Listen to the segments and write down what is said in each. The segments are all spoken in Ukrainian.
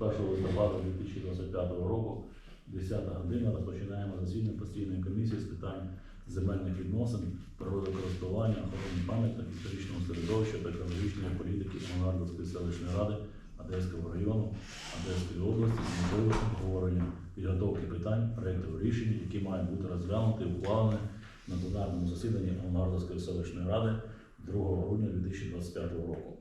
1 листопада 2025 року, 10 година, розпочинаємо засідання постійної комісії з питань земельних відносин, природокористування, охорони пам'яток, історичного середовища та екологічної політики Івангардовської селищної ради Одеського району Одеської області з метою обговорення підготовки питань, проєктів рішень, які мають бути розглянуті і ухвалені на пленарному засіданні Івангардовської селищної ради 2 грудня 2025 року.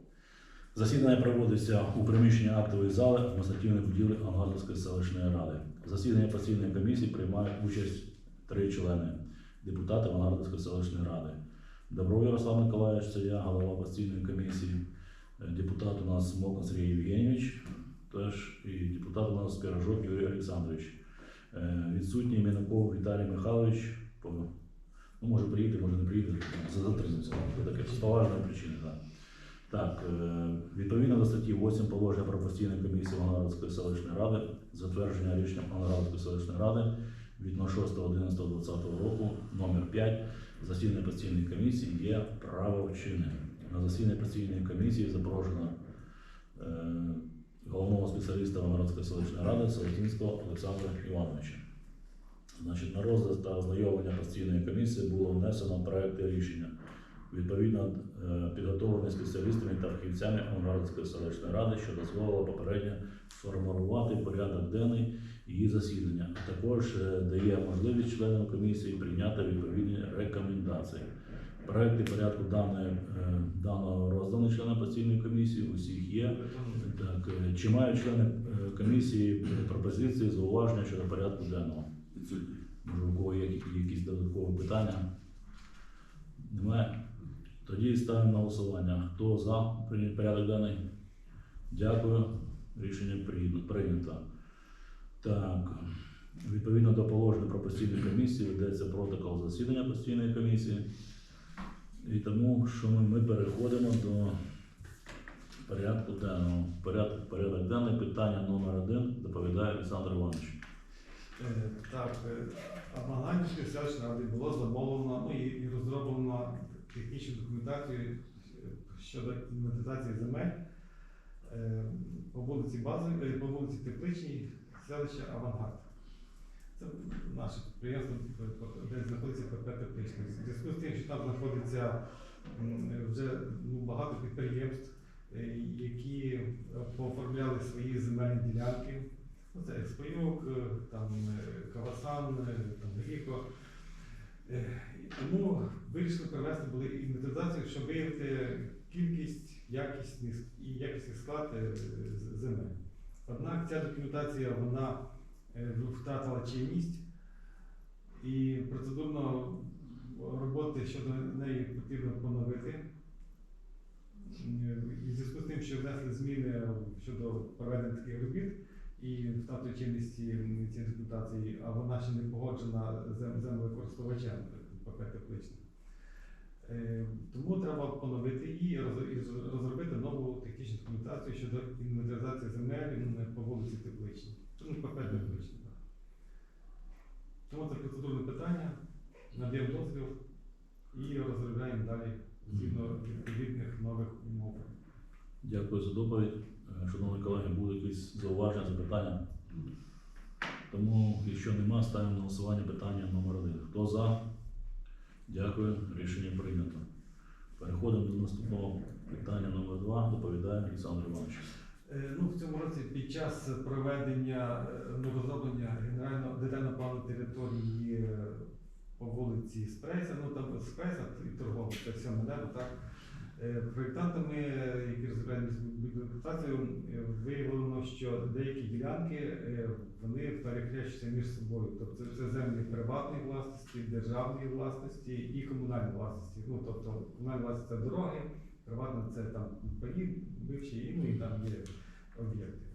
Засідання проводиться у приміщенні актової зали адміністративної будівлі Ангардовської селищної ради. В засіданні постійної комісії приймають участь три члени депутати Ангардовської селищної ради. Добров Ярослав Миколаївич, це я, голова постійної комісії. Е, Депутат у нас Мокон Сергій Євгенійович, теж і депутат у нас Пірожок Юрій Олександрович. Е, Відсутній Мінаков Віталій Михайлович. Ну, може приїде, може не приїде, затримується. Це таке з поважної причини, так. Так, е, відповідно до статті 8 положення про постійну комісію Анградської селищної ради, затвердження рішення Анградської селищної ради від 06.11.2020 року, номер 5, засідання постійної комісії є правочинним. На засідання постійної комісії запрошено е, головного спеціаліста Анградської селищної ради Селетинського Олександра Івановича. Значить, на розгляд та ознайомлення постійної комісії було внесено проекти рішення відповідно е, підготовлені спеціалістами та фахівцями Авангардської селищної ради, що дозволило попередньо сформувати порядок денний її засідання, а також е, дає можливість членам комісії прийняти відповідні рекомендації. Проекти порядку даної, е, даного роздані членам постійної комісії, усіх є. Так, чи мають члени комісії пропозиції, зауваження щодо порядку денного? Може, у кого є якісь додаткові питання? Немає? Тоді ставимо на голосування. Хто за порядок денний? Дякую. Рішення прийнято-. Так. Відповідно до положення про постійну комісію ведеться протокол засідання постійної комісії. І тому, що ми, ми переходимо до порядку денного. Порядок, порядок денний, питання номер один доповідає Олександр Іванович. Е, Так, Амаганівської селищної ради було замовлено ну, і розроблено технічну документацію е, щодо інвентаризації земель е, по вулиці Бази, е, по вулиці Тепличній, селище Авангард. Це наше підприємство, де знаходиться ПП Тепличний. В зв'язку з тим, що там знаходиться вже ну, багато підприємств, які пооформляли свої земельні ділянки. Ну, Це Експоюк, е, там Кавасан, там Ріко. Е, Тому вирішили провести були інвентаризацію, щоб виявити кількість якісних і якісний склад е, земель. Однак ця документація вона е, втратила чинність і процедурно роботи щодо неї потрібно поновити. І в зв'язку з тим, що внесли зміни щодо проведення таких робіт, і втрату чинності цієї документації, а вона ще не погоджена зем- землекористувачем ПП тепличним. Е, Тому треба поновити її і роз- і роз- розробити нову технічну документацію щодо інвентаризації земель по вулиці Тепличній. Ну, ПП Тепличній. так. Тому це процедурне питання, надаємо дозвіл і розробляємо далі згідно відповідних нових умов. Дякую за доповідь. Шановні колеги, будуть якісь зауваження, запитання? Тому, якщо нема, ставимо на голосування питання номер один. Хто за? Дякую. Рішення прийнято. Переходимо до наступного питання номер два. Доповідає Олександр Іванович. Е, Ну, в цьому році під час проведення е, розроблення генерального детального плану території е, по вулиці Спреса, ну там Спреса і торгово, це все небо, так. Е, Проєктантами, які розробляють документацію, е, виявлено, що деякі ділянки е, вони перехрещуються між собою. Тобто це землі приватної власності, державної власності і комунальної власності. Ну тобто комунальна власність це дороги, приватна це там паї, бивші ну, і там є об'єкти.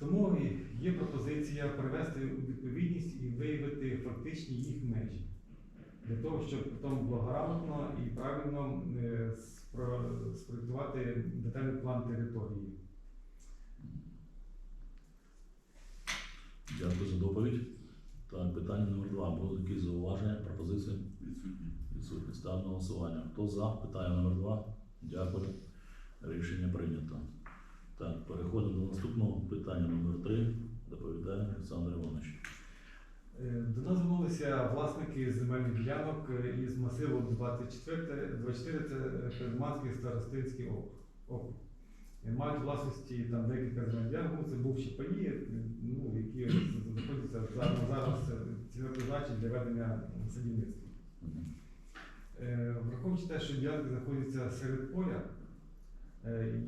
Тому є пропозиція привести у відповідність і виявити фактичні їх межі. Для того, щоб потім було грамотно і правильно е, спроектувати детальний план території. Дякую за доповідь. Так, питання номер два. Будуть якісь зауваження, пропозиції? Відсутні. Відсутні. Ставимо голосування. Хто за? Питання номер два. Дякую. Рішення прийнято. Так, переходимо до наступного Питання номер 3 доповідає Олександр Іванович. Е, До нас звернулися власники земельних ділянок е, із масиву 24, 24 це Перманський старостинський округ. Е, Мають власності там декілька земельних ділянок, ну, це бувші паї, ну, які знаходяться зараз, е, для ведення садівництва. Враховуючи те, що ділянки знаходяться серед поля,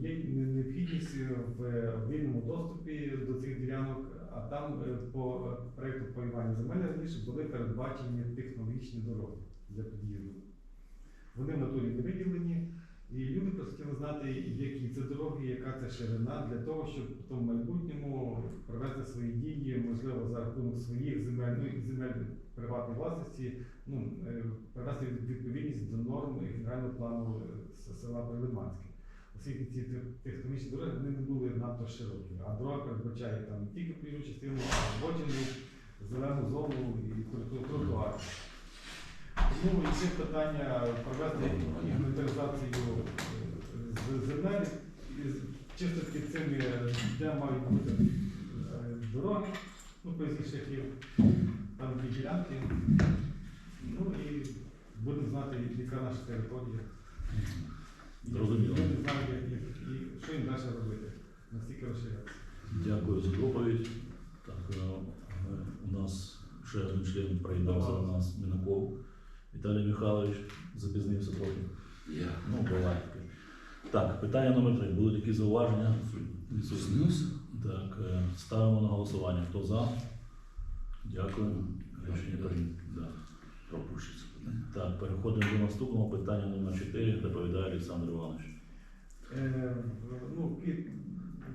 є необхідність в вільному доступі до цих ділянок, а там е, по проєкту полювання земель раніше були передбачені технологічні дороги для під'їзду. Вони в натурі не виділені, і люди хотіли знати, які це дороги, яка це ширина, для того, щоб потім в майбутньому провести свої дії, можливо, за рахунок своїх земель, ну і земель приватної власності, ну, е, привести відповідність до норм генерального плану е, села Прилиманське. Оскільки ці те- тектонічні дороги вони не були надто широкі, а дорога передбачає там тільки проїжджу частину, а обочину, зелену зону і тротуар. Тому ще питання провести інвентаризацію е, земель чисто під цими, де мають бути е, дороги, ну, поясні шляхів, там які ділянки. Ну і будемо знати, яка наша територія. Зрозуміло. Люди знають, як- як- і що їм далі робити, настільки розширятися. Дякую за доповідь. Так, е, у нас ще один член приєднався до нас Мінаков. Віталій Михайлович запізнився трохи. Я Ну, буває таке. Так, питання номер 3. Будуть які зауваження? Відсутні. Так, е, ставимо на голосування. Хто за? Дякую. Рішення прийнято. Да. Пропущиться. Так, переходимо до наступного питання номер 4. Доповідає Олександр Іванович. Е, ну,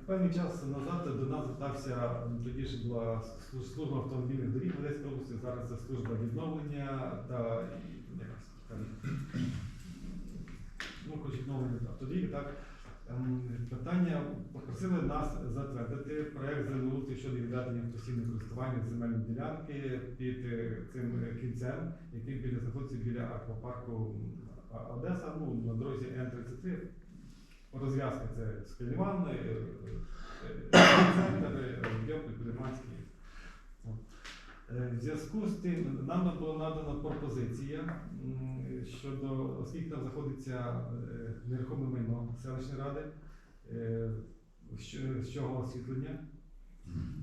певний час назад до нас звертався, тоді ж була слу- служба автомобільних доріг в Одеській області, зараз це служба відновлення та і, якось там, ну, хоч відновлення автодоріг, так. Ем, Питання попросили нас затвердити проект землеустрою щодо відведення постійного користування земельної ділянки під е, цим е, кінцем, який біля знаходиться біля аквапарку Одеса, ну, на дорозі Н-33. Розв'язка це Скаліван, е, е, е, центр, Йопи, Підиманський. Е, В зв'язку з тим нам була надана пропозиція щодо, оскільки там знаходиться е, нерухоме майно селищної ради, е, з чого освітлення,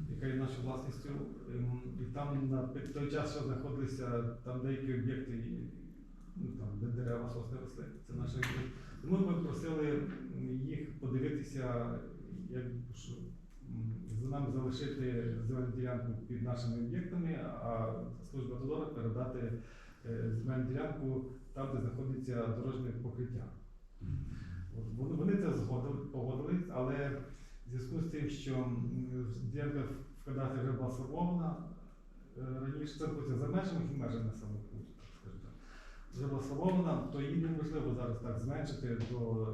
яка є нашою власністю, ем, і там на той час, що знаходилися там деякі об'єкти, ну там де дерева сосни росли, це об'єкт. Тому ми просили їх подивитися, як що, м, за нами залишити земельну ділянку під нашими об'єктами, а служба Тодора передати е, земельну ділянку там, де знаходиться дорожнє покриття. От Вони, це згодили, погодились, але в зв'язку з тим, що ділянка в кадастрі вже була сформована, е, раніше це знаходиться за межами і межами так. Вже була сформована, то її неможливо зараз так зменшити до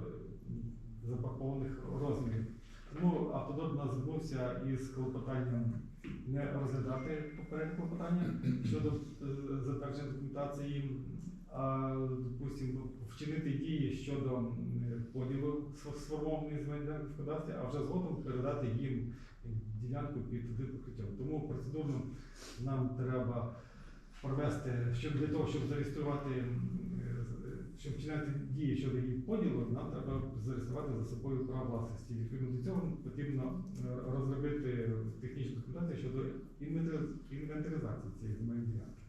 запропонованих розмірів. Тому автодор до звернувся із клопотанням не розглядати попереднє клопотання щодо е, затвердження документації, а допустимо вчинити дії щодо поділу сф- сформованої земельної в кадастрі, а вже згодом передати їм ділянку під туди покриттям. Тому процедурно нам треба провести щоб для того, щоб зареєструвати, щоб вчиняти дії щодо її поділу, нам треба зареєструвати за собою право власності. Відповідно до цього потрібно е, розробити технічну документацію щодо інвентаризації цієї земельної ділянки.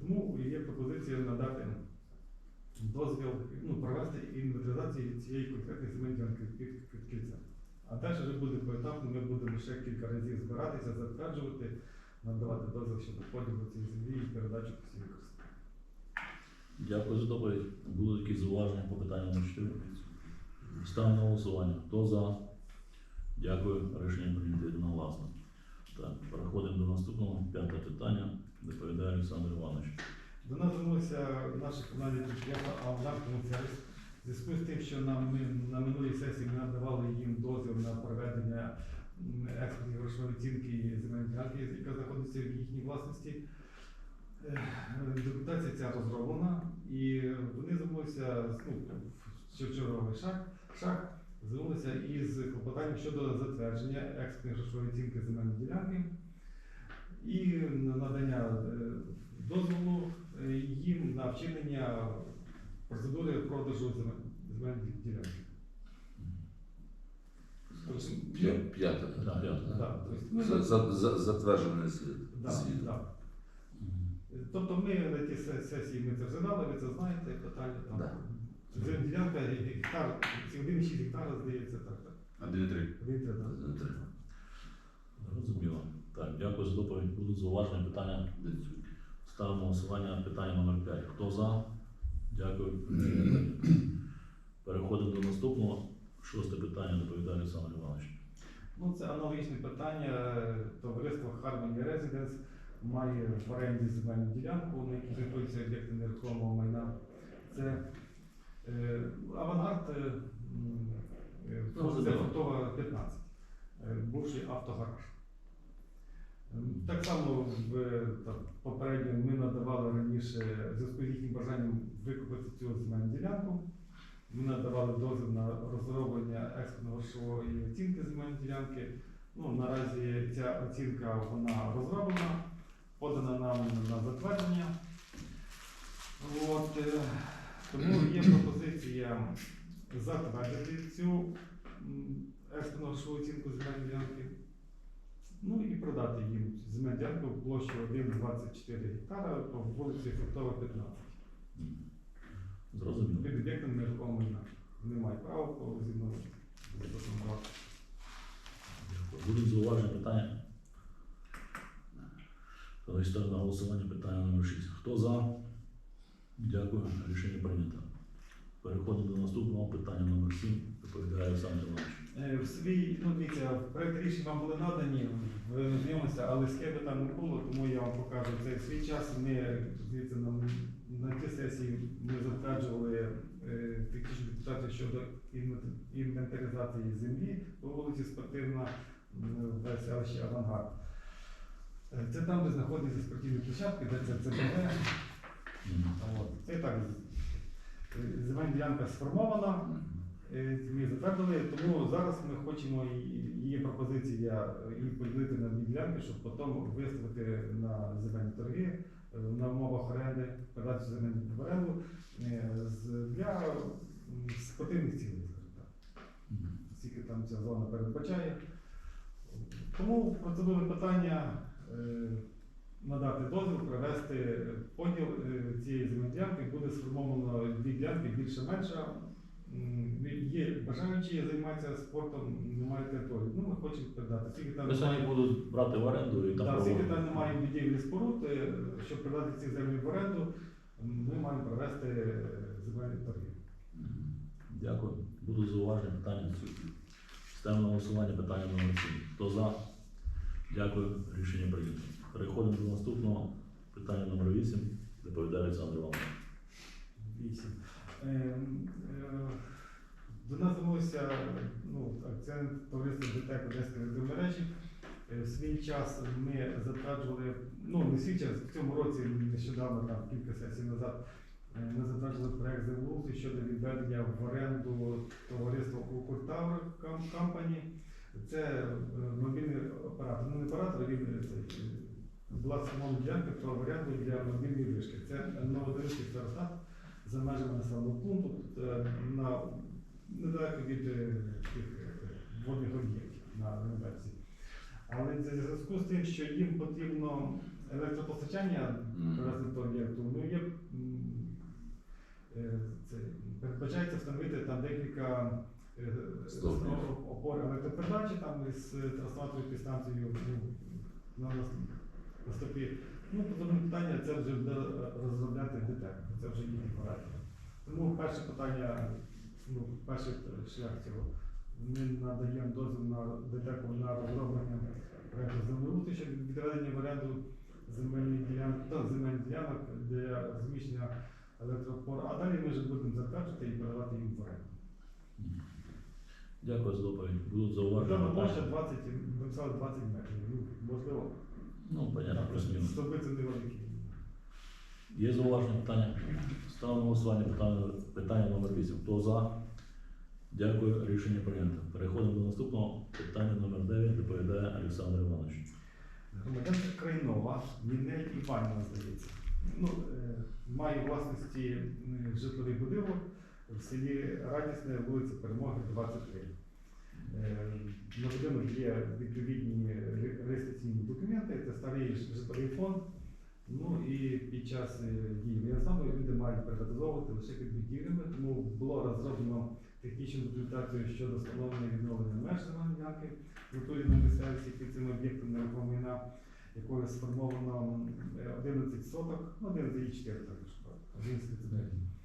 Тому є пропозиція надати дозвіл, ну, провести інвентаризацію цієї конкретної земельної ділянки під, кільцем. А далі вже буде поетапно, ми будемо ще кілька разів збиратися, затверджувати, надавати дозвіл щодо поділу цієї землі і передачу постійної користування. Дякую за доповідь. Будуть якісь зауваження по питанню номер 4? Ставимо на голосування. Хто за? Дякую. Рішення прийнято одноголосно. Так, переходимо до наступного п'яте питання. Доповідає Олександр Іванович. До нас звернулися наші комунальні підприємства Авдар Комунсервіс. В зв'язку з тим, що нам, ми на минулій сесії ми надавали їм дозвіл на проведення м, грошової оцінки земельної ділянки, яка знаходиться в їхній власності. Е, Документація ця розроблена, і вони звернулися ну, черговий шаг, шаг звернулися із клопотанням щодо затвердження експертної грошової оцінки земельної ділянки і надання е, дозволу е, їм на вчинення процедури продажу земель- земельної ділянки. П'я- П'яте. Да, Тобто ми на се- сесії ми це вже дали, ви це знаєте, питання там. Да. Ділянка гектар, ці 1,6 гектара, здається, так, так. 1,3. Один це, так. Зрозуміло. Так, дякую за доповідь. Будуть зауваження питання. Ставимо на голосування питання номер 5. Хто за? Дякую. Переходимо до наступного. Шосте питання доповідає Олександр Іванович. Ну, це аналогічне питання. Товариство Harmony Residence має в оренді земельну ділянку, на якій знаходяться об'єкти нерухомого майна. Це е, авангард е, вулиця. Фруктова, 15, е, бувший автогараж. Ем, Так само в там, попередньо ми надавали раніше зв'язку з їхнім бажанням викупити цю земельну ділянку. Ми надавали дозвіл на розроблення експертно-грошової оцінки земельної ділянки. Ну, наразі ця оцінка вона розроблена, подана нам на затвердження. От, е, тому є пропозиція затвердити цю м, оцінку земельної ділянки. Ну і продати їм земельну ділянку площею 1,24 гектара по вулиці Фруктова, 15. Зрозуміло. Під об'єктом нерухомого майна. Немає права згідно з законодавством. Дякую. Будуть зауваження питання? Коли ставимо на голосування питання номер 6. Хто за? Дякую. Рішення прийнято. Переходимо до наступного питання номер 7. Доповідає Олександр Іванович. Е, В свій, ну дивіться, проект рішень вам були надані, ви знайомилися, але схеми там не було, тому я вам покажу це в свій час. Ми звідси на, на тій сесії ми затверджували е, технічні депутати щодо інвентаризації землі по вулиці Спортивна в селищі Авангард. Е, Це там, де знаходяться спортивні площадки, де це ЦБГ. Це і так е, земельна ділянка сформована. Е, Ми затвердили, тому зараз ми хочемо є пропозиція її поділити на дві ділянки, щоб потім виставити на земельні торги на умовах оренди, передати земельну в оренду для спортивних цілей, скажімо так. Скільки там ця зона передбачає. Тому процедурне питання надати дозвіл провести поділ е, цієї земельної ділянки, буде сформовано дві ділянки, більше-менше. Є бажаючі займатися спортом, немає території. Ну, ми хочемо передати. Скільки там Ми самі немає, будуть брати в оренду і там да, скільки там немає будівлі споруд, е, щоб передати ці землі в оренду, ми маємо провести е, земельні торги. Дякую. Будуть зауваження питання. Ставимо на голосування питання номер 7. Хто за? Дякую. Рішення прийнято. Переходимо до наступного питання номер 8. Доповідає Олександр Іванович. Вісім. Ем, е, До нас звернувся ну, акціонерне товариство ДТЕК Одеської електромережі. Е, В свій час ми затверджували, ну не свій час, в цьому році нещодавно, там кілька сесій назад, е, ми затверджували проект землеустрою щодо відведення в оренду товариства Укртавр Company. Це е, мобільний оператор, ну не оператор, він е, е, була сформована ділянка про оренду для мобільної вишки. Це Новодорожський старостат за межами населеного пункту, е, на недалеко від е, тих водних об'єктів на реновації. Але в зв'язку з тим, що їм потрібно електропостачання до об'єкту, ну є передбачається встановити там декілька е, Стовпів. оп- опор електропередачі там із трансформаторною підстанцією ну, на, на, на стопі. Ну, подобне питання це вже буде розробляти ДТЕК, це вже їхні проекти. Тому перше питання, ну, перший шлях цього. Ми надаємо дозвіл на ДТЕК на розроблення проекту землеустрою щодо відведення в оренду земельних ділянок, та земельних ділянок для розміщення електропор. А далі ми вже будемо затверджувати і передавати їм в оренду. Дякую за доповідь. Будуть зауваження Дана площа питання. 20, ми писали 20 метрів. Ну, можливо, Ну, понятно, плюс-мінус. стовби це невеликі. Є зауваження питання? Ставимо на голосування питання, питання номер 8. Хто за? Дякую, рішення прийнято. Переходимо до наступного питання номер 9, доповідає Олександр Іванович. Громадянка Крайнова, Нінель Іванівна, здається. Ну, е, має власності м, житловий будинок в селі Радісне, вулиця Перемоги, 23. Е, На будинок є відповідні реєстраційні документи, це старий житловий фонд. Ну і під час е, дії воєнстану люди мають приватизовувати лише під будівлями, тому було розроблено технічну документацію щодо встановлення відновлення меж земельної ділянки готові на місцевості під цим об'єктом нерухомого майна, якою сформовано е, 11 соток, ну 11,4 також, 11,39. Е,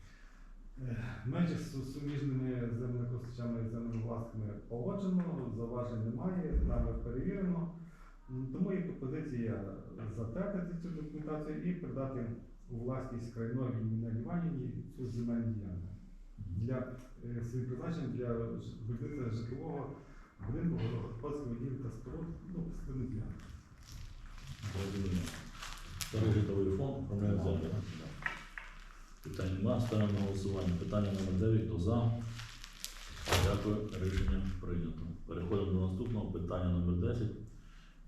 Межі з суміжними землекористувачами і землевласниками погоджено, зауважень немає, нами перевірено. Тому є пропозиція затвердити цю документацію і передати у власність крайновій Іванівні цю земельну ділянку для е, своїх призначень для будівництва житлового будинку господарських будівель та споруд, ну, спільних ділянок. Зрозуміло. Фонд управляє землю. Питань нема. Ставимо на голосування. Питання номер 9. Хто за? Дякую. Рішення прийнято. Переходимо до наступного питання номер 10.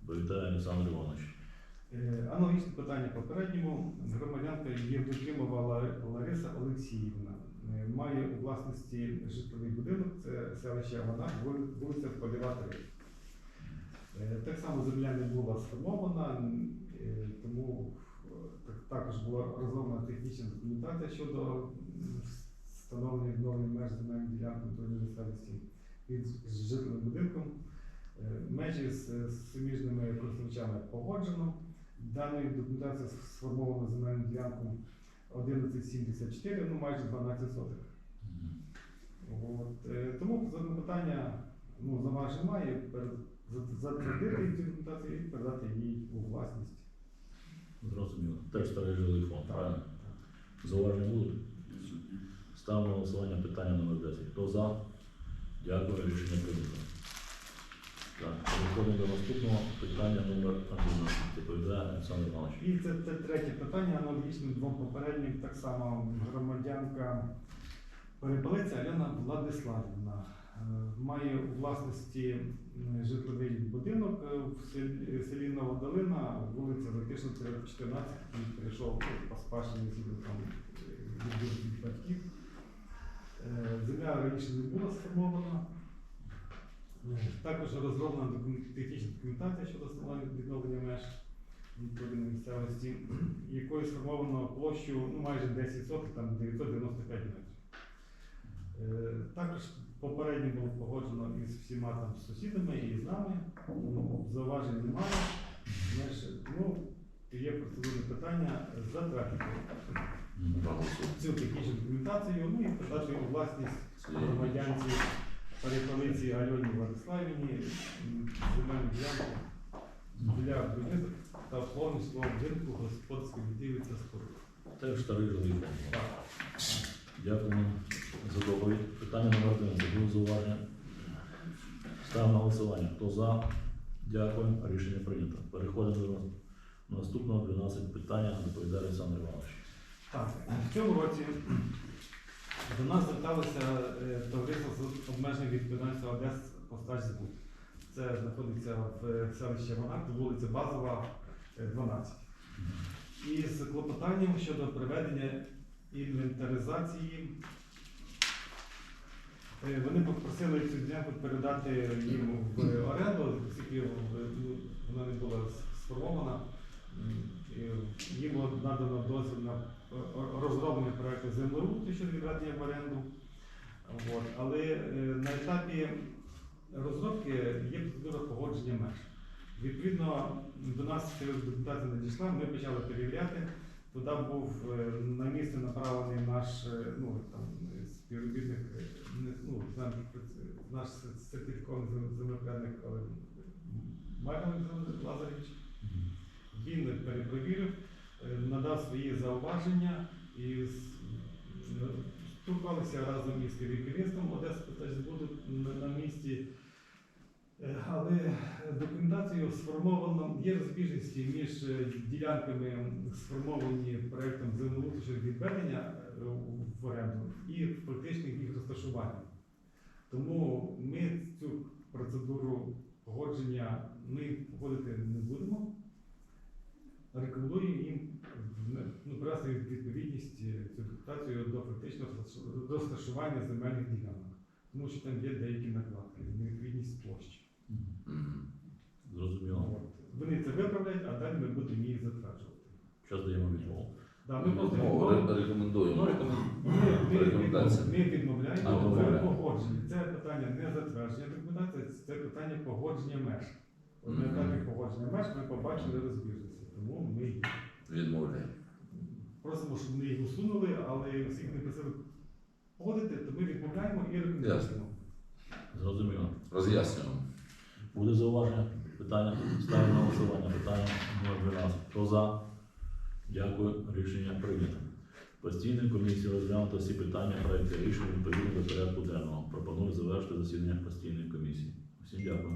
Доповідає Олександр Іванович. Е, Аналогічне питання попередньому. Громадянка Євдокимова Ла- Лариса Олексіївна е, має у власності житловий будинок, це селище Вона, вулиця Польова 3. Е, Так само земля не була сформована, тому також була розроблена технічна документація щодо встановлення відновлення меж земельної ділянки місцевості під житловим будинком. Е, Межі з суміжними користувачами погоджено. Даною документацією сформовано земельну ділянку 1174, ну майже 12 сотих. От, е, тому задане питання ну, зауважень немає, затвердити цю документацію і передати їй у власність. Зрозуміло. Теж старий житловий фонд, правильно? Зауваження будуть? Ставимо голосування питання номер 10. Хто за? Дякую. Рішення прийнято. Так, переходимо до наступного питання номер 11. Доповідає Олександр Іванович. І це, це третє питання, аналогічно двом попереднім, так само громадянка Перепелиця Альона Владиславівна е, має у власності житловий будинок е, в селі, селі Новодолина, вулиця Затишна, 14, який перейшов по е, від батьків. Е, Земля раніше не була сформована. Е, Також розроблена технічна документація щодо відновлення меж відповідної місцевості, якою сформовано площу ну, майже 10 соток, там 995 метрів. Е, Також попередньо було погоджено із всіма там сусідами і з нами. Ну, Зауважень немає. Знаєш, ну, є процедурне питання Проголосуємо. цю технічну документацію, ну і передати у власність громадянці перепалиці Альоні Владиславівні м, земельну ділянку для будівництва та обслуговування свого будинку господарської будівлі та споруд. Теж старий. Так. Дякую за доповідь. Питання номер 11. Було зауваження. Ставимо на голосування. Хто за? Дякую. Рішення прийнято. Переходимо до наступного 12 питання. Доповідає Олександр Іванович. Так, в цьому році до нас зверталося е, товариство з обмеженою відповідальністю Одес Постачзбуд. Це знаходиться в е, селищі Монак, вулиця Базова, е, 12. І з клопотанням щодо проведення інвентаризації. Е, Вони попросили цю ділянку передати їм в оренду, оскільки вона не була сформована. Їм було надано дозвіл на е, розроблення проекту землеустрою щодо відведення в оренду. От. Але е, на етапі розробки є процедура погодження меж. Відповідно, до нас ця документація надійшла, ми почали перевіряти. Туди був е, на місце направлений наш е, ну, там, е, співробітник, е, ну, наш, наш сертифікований землепляник е, Майкл Лазаревич. Він перепровірив, е, надав свої зауваження і з- спілкувалися разом із керівництвом Одеси Спецбуду на, на місці. Е, Але документацію сформовано, є розбіжності між е, ділянками, сформовані проектом землеустрою відведення е, в оренду і фактичним їх розташуванням. Тому ми цю процедуру погодження ми погодити не будемо. Рекомендуємо їм ну, привести відповідність е, цю документацію до фактичного розташування земельних ділянок, тому що там є деякі накладки, невідповідність площі. Зрозуміло. Вони це виправлять, а далі ми будемо їх затверджувати. Зараз даємо відмову. Да, ми просто Ну, відмовимо. ре- рекомендуємо. Ми, ми, Рекомендація. ми відмовляємо це погодження. Це питання не затвердження документації, це питання погодження меж. От на Мгм. етапі погодження меж ми побачили розбіжності, тому ми їх Відмовляємо. просимо, щоб вони їх усунули, але оскільки не просили погодити, то ми відмовляємо і рекомендуємо. Зрозуміло. Роз'яснюємо. Буде зауваження? Питання ставимо на голосування. Питання номер 12. Хто за? Дякую. Рішення прийнято. Постійною комісія розглянуто всі питання проєкту рішення відповідно до порядку денного. Пропоную завершити засідання постійної комісії. Всім дякую.